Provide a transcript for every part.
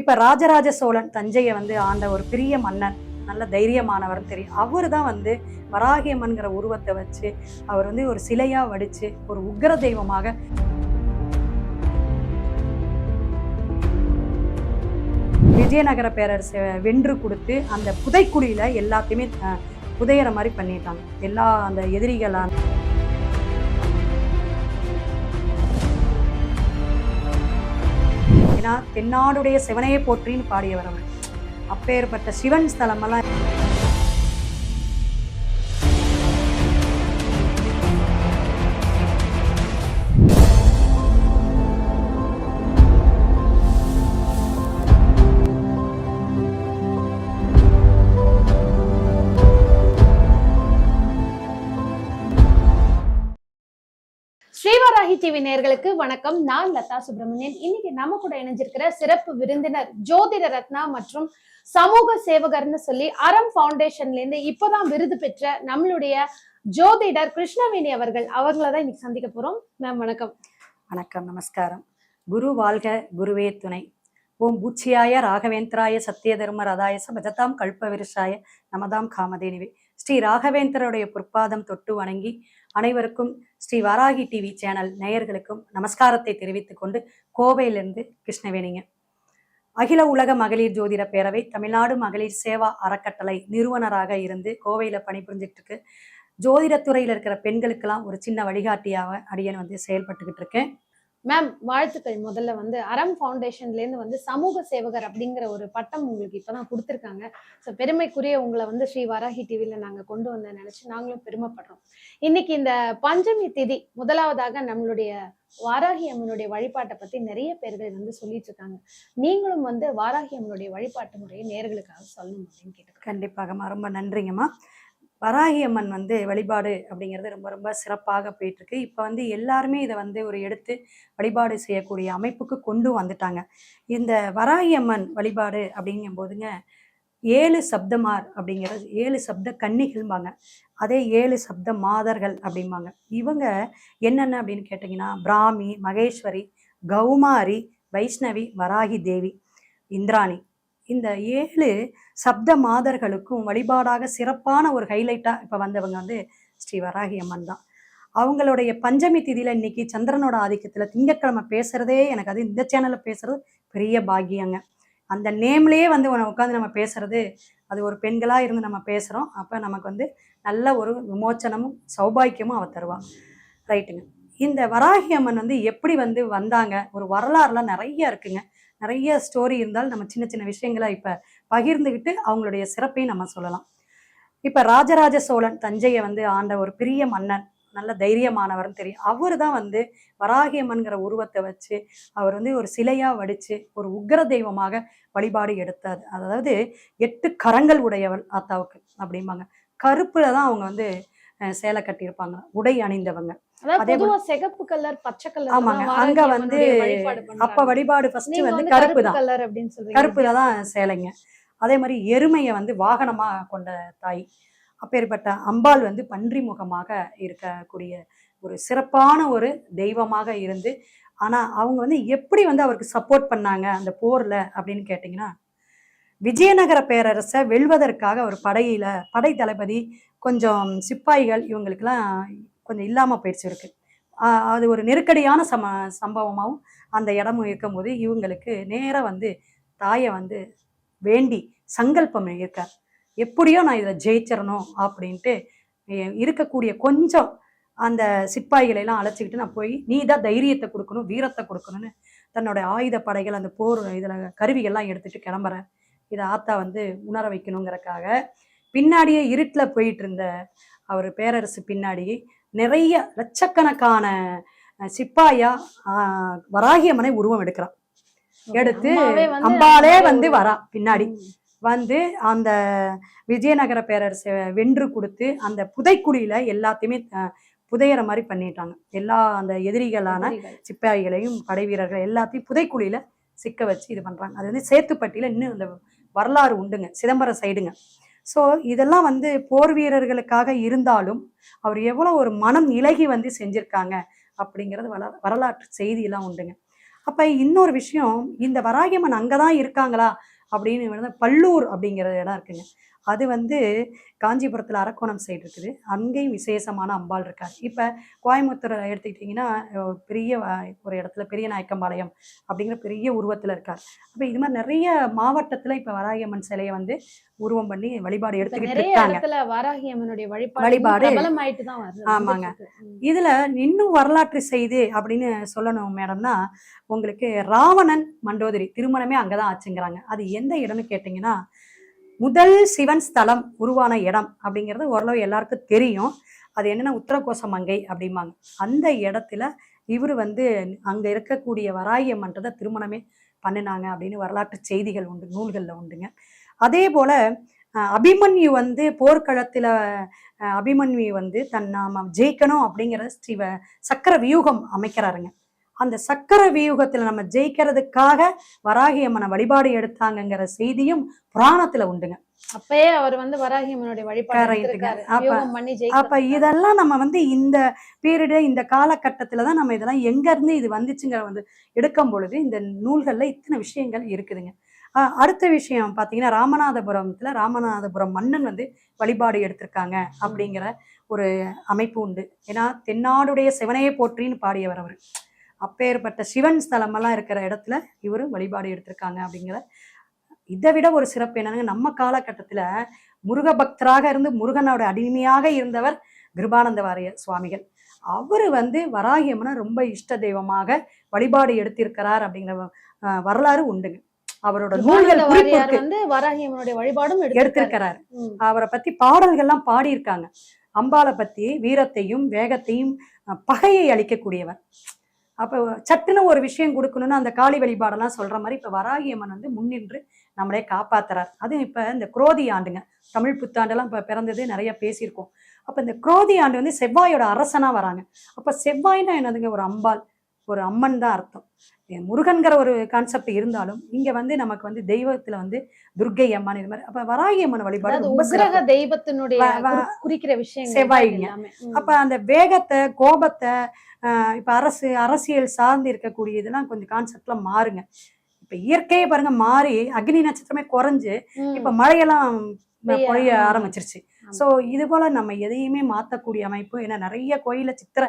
இப்ப ராஜராஜ சோழன் தஞ்சையை வந்து ஆண்ட ஒரு பெரிய மன்னன் நல்ல தைரியமானவர் தெரியும். அவர் தான் வந்து வராகியம்மன்கிற உருவத்தை வச்சு அவர் வந்து ஒரு சிலையா வடிச்சு ஒரு உக்கிர தெய்வமாக விஜயநகர பேரரசை வென்று கொடுத்து அந்த புதைக்குழியில எல்லாத்தையுமே புதையிற மாதிரி பண்ணிட்டாங்க. எல்லா அந்த எதிரிகளான தென்னாடுடைய சிவனையே போற்றின்னு பாடியவர் அவர். அப்பேற்பட்ட சிவன் ஸ்தலமெல்லாம் டிவி நேர்களுக்கு வணக்கம். நான் லதா சுப்பிரமணியன். இன்னைக்கு நம்ம கூட இணைஞ்சிருக்கிற சிறப்பு விருந்தினர் ஜோதிட ரத்னா மற்றும் சமூக சேவகர்னு சொல்லி அறம் ஃபவுண்டேஷன்ல இருந்து இப்பதான் விருது பெற்ற நம்மளுடைய ஜோதிடர் கிருஷ்ணவேணி அவர்கள் அவங்கள தான் இன்னைக்கு சந்திக்க போறோம். மேம் வணக்கம். வணக்கம் நமஸ்காரம். குரு வாழ்க குருவே துணை. ஓம் பூச்சியாய ராகவேந்திராய சத்திய தர்ம ரதாய பஜதாம் கல்பவிருஷாய நமதாம் காமதேனிவே. ஸ்ரீ ராகவேந்தருடைய பொற்பாதம் தொட்டு வணங்கி அனைவருக்கும் ஸ்ரீ வாராகி டிவி சேனல் நேயர்களுக்கும் நமஸ்காரத்தை தெரிவித்துக் கொண்டு கோவையிலிருந்து கிருஷ்ணவேணிங்க. அகில உலக மகளிர் ஜோதிட பேரவை தமிழ்நாடு மகளிர் சேவா அறக்கட்டளை நிறுவனராக இருந்து கோவையில் பணிபுரிஞ்சிட்டு இருக்கு ஜோதிடத்துறையில் இருக்கிற பெண்களுக்கெல்லாம் ஒரு சின்ன வழிகாட்டியாக அடியன் வந்து செயல்பட்டுக்கிட்டு இருக்கேன் மேம் வாழ்த்துக்கள். முதல்ல வந்து அறம் ஃபவுண்டேஷன்லேருந்து வந்து சமூக சேவகர் அப்படிங்கிற ஒரு பட்டம் உங்களுக்கு இப்பதான் கொடுத்துருக்காங்க. ஸோ பெருமைக்குரிய உங்களை வந்து ஸ்ரீ வராகி டிவியில் நாங்கள் கொண்டு வந்த நினச்சி நாங்களும் பெருமைப்படுறோம். இன்னைக்கு இந்த பஞ்சமி திதி முதலாவதாக நம்மளுடைய வாராகி அம்மனுடைய வழிபாட்டை பற்றி நிறைய பேர்கள் வந்து சொல்லிட்டு இருக்காங்க. நீங்களும் வந்து வாராகி அம்மனுடைய வழிபாட்டு முறையை நேர்களுக்காக சொல்லணும் அப்படின்னு கேட்டு கண்டிப்பாகம்மா. ரொம்ப நன்றிங்கம்மா. வராகி அம்மன் வந்து வழிபாடு அப்படிங்கிறது ரொம்ப ரொம்ப சிறப்பாக போயிட்டுருக்கு. இப்போ வந்து எல்லாருமே இதை வந்து ஒரு எடுத்து வழிபாடு செய்யக்கூடிய அமைப்புக்கு கொண்டு வந்துட்டாங்க. இந்த வராகி அம்மன் வழிபாடு அப்படிங்கும் போதுங்க ஏழு சப்தமார் அப்படிங்கிறது ஏழு சப்த கன்னிகள்பாங்க அதே ஏழு சப்த மாதர்கள் அப்படிம்பாங்க. இவங்க என்னென்ன அப்படின்னு கேட்டிங்கன்னா பிராமி மகேஸ்வரி கௌமாரி வைஷ்ணவி வராகி தேவி இந்திராணி. இந்த ஏழு சப்த மாதர்களுக்கும் வழிபாடாக சிறப்பான ஒரு ஹைலைட்டாக இப்போ வந்தவங்க வந்து ஸ்ரீ வராகி அம்மன் தான். அவங்களுடைய பஞ்சமி திதியில் இன்னைக்கு சந்திரனோட ஆதிக்கத்தில் திங்கட்கிழமை பேசுகிறதே எனக்கு அது இந்த சேனலில் பேசுறது பெரிய பாக்கியங்க. அந்த நேம்லேயே வந்து உட்காந்து நம்ம பேசுறது அது ஒரு பெண்களாக இருந்து நம்ம பேசுகிறோம் அப்போ நமக்கு வந்து நல்ல ஒரு விமோச்சனமும் சௌபாக்கியமும் அவ தருவா. ரைட்டுங்க. இந்த வராகி அம்மன் வந்து எப்படி வந்து வந்தாங்க? ஒரு வரலாறுலாம் நிறைய இருக்குங்க. நிறைய ஸ்டோரி இருந்தால் நம்ம சின்ன சின்ன விஷயங்களை இப்போ பகிர்ந்துக்கிட்டு அவங்களுடைய சிறப்பையும் நம்ம சொல்லலாம். இப்போ ராஜராஜ சோழன் தஞ்சையை வந்து ஆண்ட ஒரு பெரிய மன்னன் நல்ல தைரியமானவர்னு தெரியும். அவர் தான் வந்து வராகியம்மன்கிற உருவத்தை வச்சு அவர் வந்து ஒரு சிலையாக வடித்து ஒரு உக்ர தெய்வமாக வழிபாடு எடுத்தார். அதாவது எட்டு கரங்கள் உடையவள் ஆத்தாவுக்கு அப்படிம்பாங்க. கருப்பில் தான் அவங்க வந்து சேலை கட்டியிருப்பாங்க. உடை அணிந்தவங்க. அதாவது அதே போல- பொதுவா சிகப்பு கலர் பச்சை கலர் ஆமாங்க, அங்க வந்து அப்ப வழிபாடு ஃபர்ஸ்ட் வந்து கருப்பு கருப்பு தான். கலர் அப்படின்னு சொல்றீங்க. கருப்புல தான் சேலைங்க. அதே மாதிரி எருமையை வந்து வாகனமா கொண்ட தாய். அப்பேற்பட்ட அம்பாள் வந்து பன்றி முகமாக இருக்கக்கூடிய ஒரு சிறப்பான ஒரு தெய்வமாக இருந்து ஆனா அவங்க வந்து எப்படி வந்து அவருக்கு சப்போர்ட் பண்ணாங்க அந்த போர்ல அப்படின்னு கேட்டிங்கன்னா விஜயநகர பேரரசை வெல்வதற்காக ஒரு படையில படை தளபதி கொஞ்சம் சிப்பாய்கள் இவங்களுக்கெல்லாம் கொஞ்சம் இல்லாமல் போயிடுச்சு இருக்கு அது ஒரு நெருக்கடியான சம சம்பவமாகவும் அந்த இடமும் இருக்கும்போது இவங்களுக்கு நேராக வந்து தாயை வந்து வேண்டி சங்கல்பம் இருக்கார் எப்படியோ நான் இதில் ஜெயிச்சிடணும் அப்படின்ட்டு இருக்கக்கூடிய கொஞ்சம் அந்த சிப்பாய்களை எல்லாம் அழைச்சிக்கிட்டு நான் போய் நீ தான் தைரியத்தை கொடுக்கணும் வீரத்தை கொடுக்கணும்னு தன்னோட ஆயுத படைகள் அந்த போர் இதில் கருவிகள்லாம் எடுத்துகிட்டு கிளம்புறேன் இதை ஆத்தா வந்து உணர வைக்கணுங்கிறக்காக பின்னாடியே இருட்டில் போயிட்டு இருந்த அவர் பேரரசு பின்னாடி நிறைய லட்சக்கணக்கான சிப்பாயா வராகியம்மனை உருவம் எடுக்கிறான். எடுத்து அம்பாலே வந்து வரா பின்னாடி. வந்து அந்த விஜயநகர பேரரசை வென்று கொடுத்து அந்த புதைக்குழியில எல்லாத்தையுமே புதையற மாதிரி பண்ணிட்டாங்க. எல்லா அந்த எதிரிகளான எதிரிகள். சிப்பாய்களையும் படை வீரர்கள் எல்லாத்தையும் புதைக்குழியில சிக்க வச்சு இது பண்றாங்க. அது வந்து சேத்துப்பட்டியில இன்னும் அந்த வரலாறு உண்டுங்க. சிதம்பரம் சைடுங்க ஸோ இதெல்லாம் வந்து போர் வீரர்களுக்காக இருந்தாலும் அவர் எவ்வளோ ஒரு மனம் இலகி வந்து செஞ்சுருக்காங்க அப்படிங்கிறது வள வரலாற்று செய்தியெல்லாம் உண்டுங்க. அப்போ இன்னொரு விஷயம் இந்த வராகியம்மன் அங்கதான் இருக்காங்களா அப்படின்னு பல்லூர் அப்படிங்கிற இடம் இருக்குங்க. அது வந்து காஞ்சிபுரத்தில் அரக்கோணம் சைடு இருக்குது. அங்கேயும் விசேஷமான அம்பாள் இருக்கார். இப்போ கோயம்புத்தூர் எடுத்துக்கிட்டிங்கன்னா பெரிய ஒரு இடத்துல பெரிய நாயக்கம்பாளையம் அப்படிங்கிற பெரிய உருவத்தில் இருக்கார். அப்போ இது மாதிரி நிறைய மாவட்டத்தில் இப்போ வராகியம்மன் சிலையை வந்து உருவம் பண்ணி வழிபாடு எடுத்துக்கிட்டு இருக்காங்க. இடத்துல வாராகி அம்மனுடைய வழிபாடு தான் ஆமாங்க. இதுல இன்னும் வரலாற்று செய்தி அப்படின்னு சொல்லணும் மேடம்னா உங்களுக்கு ராவணன் மண்டோதரி திருமணமே அங்கதான் ஆச்சுங்கிறாங்க. அது எந்த இடம்னு கேட்டிங்கன்னா முதல் சிவன் ஸ்தலம் உருவான இடம் அப்படிங்கிறது ஓரளவு எல்லாருக்கும் தெரியும். அது என்னன்னா உத்தரகோசமங்கை அப்படிம்பாங்க. அந்த இடத்துல இவர் வந்து அங்கே இருக்கக்கூடிய வராகி அம்மன்றதை திருமணமே பண்ணினாங்க அப்படின்னு வரலாற்று செய்திகள் உண்டு நூல்களில் உண்டுங்க. அதே போல் அபிமன்யு வந்து போர்க்களத்தில் அபிமன்யு வந்து தன் நாம ஜெயிக்கணும் அப்படிங்கிற ஸ்ரீவ சக்கர வியூகம் அமைக்கிறாருங்க. அந்த சக்கர வியூகத்துல நம்ம ஜெயிக்கிறதுக்காக வராகி அம்மனை வழிபாடு எடுத்தாங்கங்கிற செய்தியும் புராணத்துல உண்டுங்க. அப்பயே அவர் வந்து வராகி அம்மனுடைய வழிபாடு. அப்ப- இதெல்லாம் நம்ம வந்து இந்த பீரியடு இந்த காலகட்டத்துல தான் நம்ம இதெல்லாம் எங்க இருந்து இது வந்துச்சுங்கிற வந்து எடுக்கும் பொழுது இந்த நூல்கள்ல இத்தனை விஷயங்கள் இருக்குதுங்க. அடுத்த விஷயம் பாத்தீங்கன்னா ராமநாதபுரத்துல ராமநாதபுரம் மன்னன் வந்து வழிபாடு எடுத்திருக்காங்க அப்படிங்கிற ஒரு அமைப்பு உண்டு. ஏன்னா தென்னாடுடைய சிவனையே போற்றின்னு பாடியவர் அவர். அப்பேற்பட்ட சிவன் ஸ்தலமெல்லாம் இருக்கிற இடத்துல இவரு வழிபாடு எடுத்திருக்காங்க அப்படிங்கிற இதை விட ஒரு சிறப்பு என்னன்னா நம்ம காலகட்டத்துல முருக பக்தராக இருந்து முருகனோட அடிமையாக இருந்தவர் கிருபானந்த வாரிய சுவாமிகள். அவர் வந்து வராகி அம்மனை ரொம்ப இஷ்ட தெய்வமாக வழிபாடு எடுத்திருக்கிறார் அப்படிங்கிற அஹ், வரலாறு உண்டுங்க. அவரோட நூல்கள் வந்து வராகி அம்மனுடைய வழிபாடும். எடுத்திருக்கிறார். அவரை பத்தி பாடல்கள்லாம் பாடியிருக்காங்க. அம்பாளை பத்தி வீரத்தையும் வேகத்தையும் பகையை அளிக்கக்கூடியவர் அப்போ சட்டுன்னு ஒரு விஷயம் கொடுக்கணும்னு அந்த காளி வழிபாடெல்லாம் சொல்கிற மாதிரி இப்போ வராகியம்மன் வந்து முன்னின்று நம்மளே காப்பாத்துறார். அதுவும் இப்போ இந்த குரோதி ஆண்டுங்க. தமிழ் புத்தாண்டெல்லாம் இப்போ பிறந்தது நிறைய பேசியிருக்கோம். அப்போ இந்த குரோதி ஆண்டு வந்து செவ்வாயோட அரசனாக வராங்க. அப்போ செவ்வாய்னா என்னதுங்க? ஒரு அம்பாள். ஒரு அம்மன் தான் அர்த்தம் முருகன்கிற ஒரு கான்செப்ட் இருந்தாலும் இங்க வந்து நமக்கு வந்து தெய்வத்துல வந்து துர்க்கை அம்மன் இது மாதிரி அப்ப வராகி அம்மன் வழிபாடு. தெய்வத்தினுடைய குறி- குறிக்கிற விஷயங்கள் செவ்வாய்ங்க. அப்ப அந்த வேகத்தை கோபத்தை ஆஹ் இப்ப அரசு அரசியல் சார்ந்து இருக்கக்கூடிய இதெல்லாம் கொஞ்சம் கான்செப்ட்லாம் மாறுங்க இப்ப இயற்கையே பாருங்க மாறி அக்னி நட்சத்திரமே குறைஞ்சு. இப்ப மழையெல்லாம் பொழிய ஆரம்பிச்சு. ஆரம்பிச்சிருச்சு. ஸோ இது போல் நம்ம எதையுமே மாற்றக்கூடிய அமைப்பு ஏன்னா நிறைய கோயிலில் சித்திர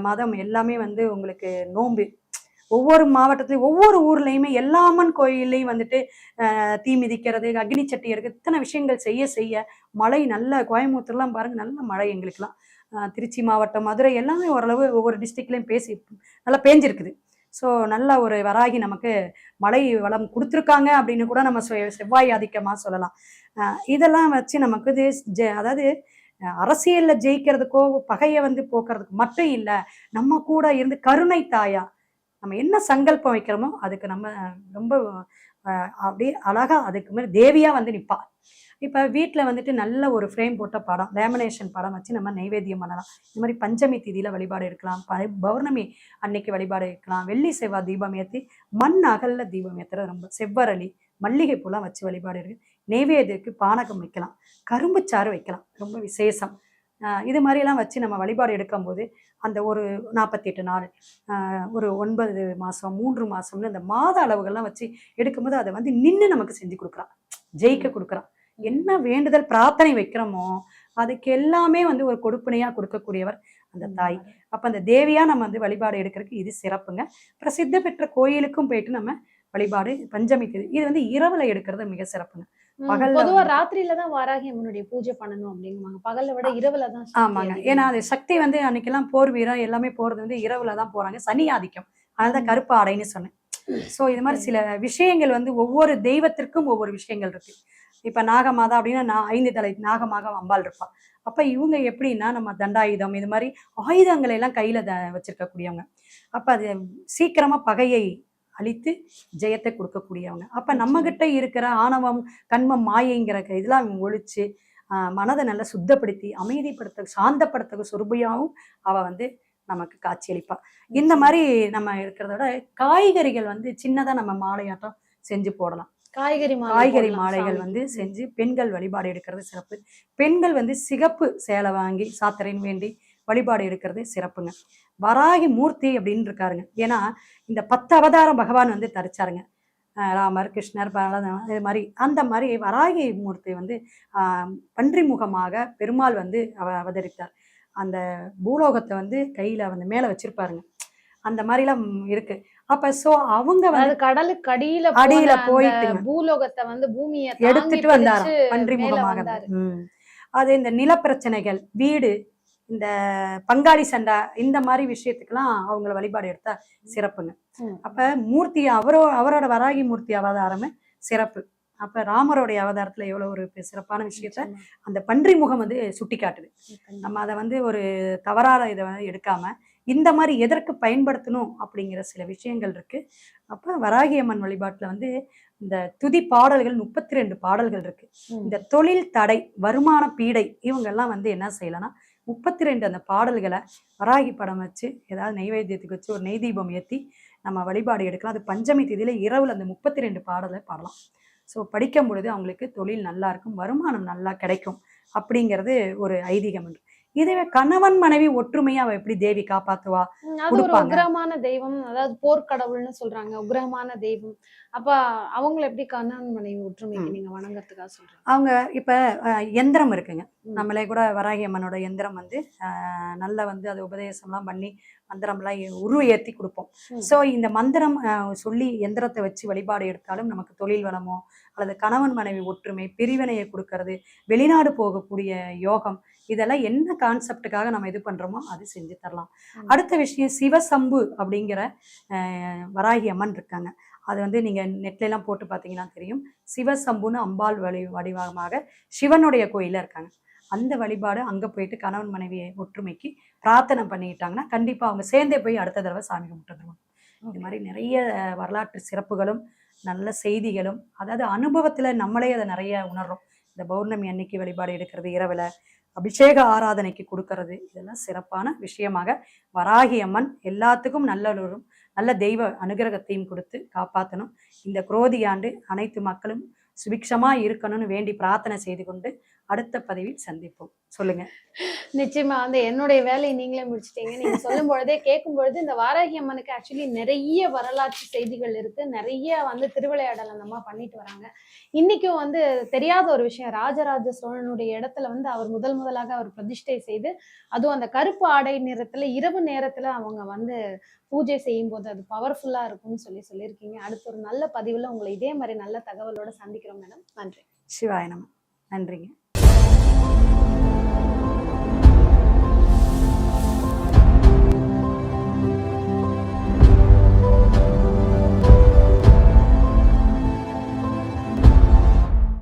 மதம் மாதம் எல்லாமே வந்து உங்களுக்கு நோன்பு. ஒவ்வொரு மாவட்டத்துலையும் ஒவ்வொரு ஊர்லேயுமே எல்லா அம்மன் கோயில்லையும் வந்துட்டு தீ மிதிக்கிறது அக்னி சட்டி எடுக்கிறது இத்தனை விஷயங்கள் செய்ய செய்ய மழை நல்ல கோயம்புத்தூர்லாம் பாருங்கள் நல்ல மழை எங்களுக்குலாம் திருச்சி மாவட்டம் மதுரை எல்லாமே ஓரளவு ஒவ்வொரு டிஸ்ட்ரிக்ட்லேயும் பேசி நல்லா பேஞ்சிருக்குது. ஸோ நல்ல ஒரு வராகி நமக்கு மழை வளம் கொடுத்துருக்காங்க அப்படின்னு கூட நம்ம செ- செவ்வாய் ஆதிக்கமாக சொல்லலாம். இதெல்லாம் வச்சு நமக்கு இது ஜெ- அதாவது அரசியலில் ஜெயிக்கிறதுக்கோ பகையை வந்து போக்குறதுக்கு மட்டும் இல்லை நம்ம கூட இருந்து கருணை தாயா நம்ம என்ன சங்கல்பம் வைக்கிறோமோ அதுக்கு நம்ம ரொம்ப அப்படியே அழகா அதுக்கு மேலே தேவியாக வந்து நிற்பா இப்போ வீட்டில் வந்துட்டு நல்ல ஒரு ஃப்ரேம் போட்ட படம் லேமினேஷன் படம் வச்சு நம்ம நைவேத்தியம் பண்ணலாம். இந்த மாதிரி பஞ்சமி திதியில் வழிபாடு எடுக்கலாம் பௌர்ணமி அன்னைக்கு வழிபாடு எடுக்கலாம் வெள்ளி செவ்வாய் தீபம் ஏற்றி மண் அகல்ல தீபம் ஏற்றுறது ரொம்ப செவ்வரளி மல்லிகை பூலாம் வச்சு வழிபாடு இருக்கு. நெய்வேதியத்துக்கு பானகம் வைக்கலாம். கரும்பு சாறு வைக்கலாம். ரொம்ப விசேஷம். இது மாதிரிலாம் வச்சு நம்ம வழிபாடு எடுக்கும்போது அந்த ஒரு நாற்பத்தெட்டு நாள் ஒரு ஒன்பது மாதம் மூன்று மாதம்னு அந்த மாத அளவுகள்லாம் வச்சு எடுக்கும்போது அதை வந்து நின்று நமக்கு செஞ்சு கொடுக்குறான் ஜெயிக்க கொடுக்குறான் என்ன வேண்டுதல் பிரார்த்தனை வைக்கிறோமோ அதுக்கு எல்லாமே வந்து ஒரு கொடுப்பினையாக கொடுக்கக்கூடியவர் அந்த தாய். அப்போ அந்த தேவியா நம்ம வந்து வழிபாடு எடுக்கிறதுக்கு இது சிறப்புங்க. பிரசித்த பெற்ற கோயிலுக்கும் போயிட்டு நம்ம வழிபாடு பஞ்சமி திதி இது வந்து இரவுல எடுக்கிறது மிக சிறப்புங்க. பொதுவா ராத்திரியில தான் வாராகி அம்மனுடைய பூஜை பண்ணணும் அப்படிங்குவாங்க. பகல்ல விட இரவுல தான் ஆமாங்க. ஏன்னா அது சக்தி வந்து அன்னைக்கெல்லாம் போர் வீரம் எல்லாமே போறது வந்து இரவுல தான் போறாங்க. சனி ஆதிக்கம். அதனால தான் ம். கருப்பு ஆடைன்னு சொன்னேன். ஸோ இது மாதிரி சில விஷயங்கள் வந்து ஒவ்வொரு தெய்வத்திற்கும் ஒவ்வொரு விஷயங்கள் இருக்கு. இப்ப நாகமாதா அப்படின்னா நான் ஐந்து தலை நாகமாக அம்பாள் இருப்பா. அப்ப இவங்க எப்படின்னா நம்ம தண்டாயுதம் இது மாதிரி ஆயுதங்களை எல்லாம் கையில த வச்சிருக்கக்கூடியவங்க. அப்ப அது சீக்கிரமா பகையை அழித்து ஜெயத்தை கொடுக்கக்கூடியவங்க. அப்ப நம்ம கிட்ட இருக்கிற ஆணவம் கண்மம் மாயைங்கிற இதெல்லாம் ஒழிச்சு மனதை நல்லா சுத்தப்படுத்தி அமைதிப்படுத்த சாந்தப்படுத்த சொருபையாவும் அவ வந்து நமக்கு காட்சியளிப்பா. இந்த மாதிரி நம்ம இருக்கிறத விட காய்கறிகள் வந்து சின்னதா நம்ம மாலையாட்டம் செஞ்சு போடலாம். காய்கறி காய்கறி மாலைகள். வந்து செஞ்சு பெண்கள் வழிபாடு எடுக்கிறது சிறப்பு. பெண்கள் வந்து சிகப்பு சேலை வாங்கி சாத்திரைன்னு வேண்டி வழிபாடு எடுக்கிறது சிறப்புங்க. வராகி மூர்த்தி அப்படின்னு இருக்காருங்க. ஏன்னா இந்த பத்து அவதாரம் பகவான் வந்து தரிச்சாருங்க. ராமர் கிருஷ்ணர் இது மாதிரி அந்த மாதிரி வராகி மூர்த்தி வந்து ஆஹ் பன்றி முகமாக பெருமாள் வந்து அவ அவதரித்தார். அந்த பூலோகத்தை வந்து கையில வந்து மேல வச்சிருப்பாருங்க. அந்த மாதிரிலாம் இருக்கு. அப்ப சோ அவங்க வந்து கடலுக்கு அடியில அடியில போயிட்டுங்க. பூலோகத்தை வந்து பூமியை எடுத்துட்டு வந்தாராம். பன்றி முகமாக. அது இந்த நிலப்பிரச்சனைகள் வீடு இந்த பங்காளி சண்டை இந்த மாதிரி விஷயத்துக்கெல்லாம் அவங்கள வழிபாடு எடுத்தா சிறப்புங்க. அப்ப மூர்த்தி அவரோ அவரோட வராகி மூர்த்தி அவதாரமே சிறப்பு. அப்ப ராமருடைய அவதாரத்துல எவ்வளவு ஒரு சிறப்பான விஷயத்த அந்த பன்றி முகம் வந்து சுட்டி காட்டுது நம்ம அதை வந்து ஒரு தவறான இதை எடுக்காம இந்த மாதிரி எதற்கு பயன்படுத்தணும் அப்படிங்கிற சில விஷயங்கள் இருக்கு. அப்ப வராகி அம்மன் வழிபாட்டுல வந்து இந்த துதி பாடல்கள் முப்பத்தி ரெண்டு பாடல்கள் இருக்கு. ம். இந்த தொழில் தடை வருமான பீடை இவங்கெல்லாம் வந்து என்ன செய்யலாம்னா முப்பத்தி ரெண்டு அந்த பாடல்களை வராகி படம் வச்சு ஏதாவது நெய்வேத்தியத்துக்கு வச்சு ஒரு நெய் தீபம் ஏற்றி நம்ம வழிபாடு எடுக்கலாம். அது பஞ்சமி திதியில இரவுல அந்த முப்பத்தி ரெண்டு பாடலை பாடலாம். ஸோ படிக்கும் பொழுது அவங்களுக்கு தொழில் நல்லா இருக்கும் வருமானம் நல்லா கிடைக்கும் அப்படிங்கிறது ஒரு ஐதீகம் உண்டு. இதுவே கணவன் மனைவி ஒற்றுமையை அவ எப்படி தேவி காப்பாத்துவா அது ஒரு. உக்ரமான தெய்வம் அதாவது போர்க்கடவுள்னு சொல்றாங்க உக்ரமான தெய்வம் அப்ப அவங்கள எப்படி கண்ணன் மனைவி ஒற்றுமைக்கு. நீங்க வணங்கறதுக்காக சொல்றீங்க அவங்க இப்ப எந்திரம் இருக்குங்க. நம்மளே கூட வராகி அம்மனோட எந்திரம் வந்து நல்லா வந்து அது உபதேசம்லாம் பண்ணி மந்திரம்லாம் உருவ ஏற்றி கொடுப்போம். ஸோ இந்த மந்திரம் சொல்லி எந்திரத்தை வச்சு வழிபாடு எடுத்தாலும் நமக்கு தொழில் வளமோ அல்லது கணவன் மனைவி ஒற்றுமை பிரிவினையை கொடுக்கறது வெளிநாடு போகக்கூடிய யோகம் இதெல்லாம் என்ன கான்செப்டுக்காக நம்ம இது பண்றோமோ அது செஞ்சு தரலாம். அடுத்த விஷயம் சிவசம்பு அப்படிங்கிற வராகி அம்மன் இருக்காங்க. அது வந்து நீங்க நெட்ல எல்லாம் போட்டு பார்த்தீங்கன்னா தெரியும். சிவசம்புன்னு அம்பாள் வழி வடிவமாக சிவனுடைய கோயில்ல இருக்காங்க. அந்த வழிபாடு அங்க போயிட்டு கணவன் மனைவியை ஒற்றுமைக்கு பிரார்த்தனை பண்ணிக்கிட்டாங்கன்னா கண்டிப்பா அவங்க சேர்ந்தே போய் அடுத்த தடவை சாமி கும்பிட்டு வந்துருவாங்க இது மாதிரி நிறைய வரலாற்று சிறப்புகளும் நல்ல செய்திகளும் அதாவது அனுபவத்துல நம்மளே அதை நிறைய உணர்றோம். இந்த பௌர்ணமி அன்னைக்கு வழிபாடு எடுக்கிறது இரவுல அபிஷேக ஆராதனைக்கு கொடுக்கறது இதெல்லாம் சிறப்பான விஷயமாக வராகி அம்மன் எல்லாத்துக்கும் நல்ல ஒரு நல்ல தெய்வ அனுகிரகத்தையும் கொடுத்து காப்பாற்றணும் இந்த குரோதி ஆண்டு அனைத்து மக்களும் சுபிக்ஷமாக இருக்கணும்னு வேண்டி பிரார்த்தனை செய்து கொண்டு அடுத்த பதிவில் சந்திப்போம். சொல்லுங்க. நிச்சயமா வந்து என்னுடைய வேலையை நீங்களே முடிச்சிட்டீங்க. நீங்க சொல்லும் பொழுதே கேட்கும் பொழுது இந்த வாராகி அம்மனுக்கு ஆக்சுவலி நிறைய வரலாற்று செய்திகள் இருக்கு. நிறைய வந்து திருவிளையாடல் அந்த அம்மா பண்ணிட்டு வராங்க. இன்னைக்கும் வந்து தெரியாத ஒரு விஷயம் ராஜராஜ சோழனுடைய இடத்துல வந்து அவர் முதல் முதலாக அவர் பிரதிஷ்டை செய்து அதுவும் அந்த கருப்பு ஆடை நிறத்துல இரவு நேரத்துல அவங்க வந்து பூஜை செய்யும் போது அது பவர்ஃபுல்லா இருக்கும்னு சொல்லி சொல்லியிருக்கீங்க. அடுத்த ஒரு நல்ல பதிவுல உங்களை இதே மாதிரி நல்ல தகவலோட சந்திக்கிறோம் மேடம். நன்றி. சிவாயனம் நன்றிங்க.